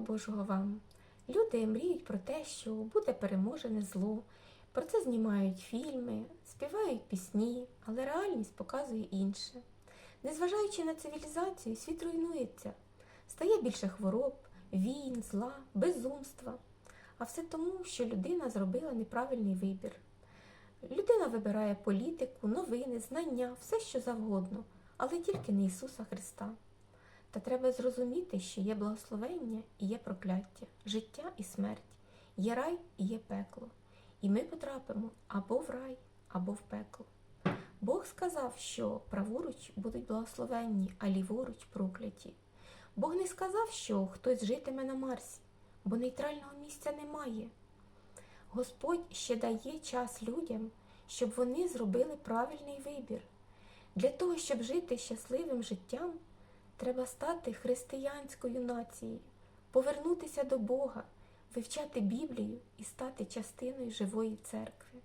Миру Божого вам! Люди мріють про те, що буде переможене зло. Про це знімають фільми, співають пісні, але реальність показує інше. Незважаючи на цивілізацію, світ руйнується, стає більше хвороб, війн, зла, безумства. А все тому, що людина зробила неправильний вибір. Людина вибирає політику, новини, знання, все що завгодно, але тільки не Ісуса Христа. Та треба зрозуміти, що є благословення і є прокляття, життя і смерть, є рай і є пекло. І ми потрапимо або в рай, або в пекло. Бог сказав, що праворуч будуть благословенні, а ліворуч прокляті. Бог не сказав, що хтось житиме на Марсі, бо нейтрального місця немає. Господь ще дає час людям, щоб вони зробили правильний вибір. Для того, щоб жити щасливим життям, треба стати християнською нацією, повернутися до Бога, вивчати Біблію і стати частиною живої церкви.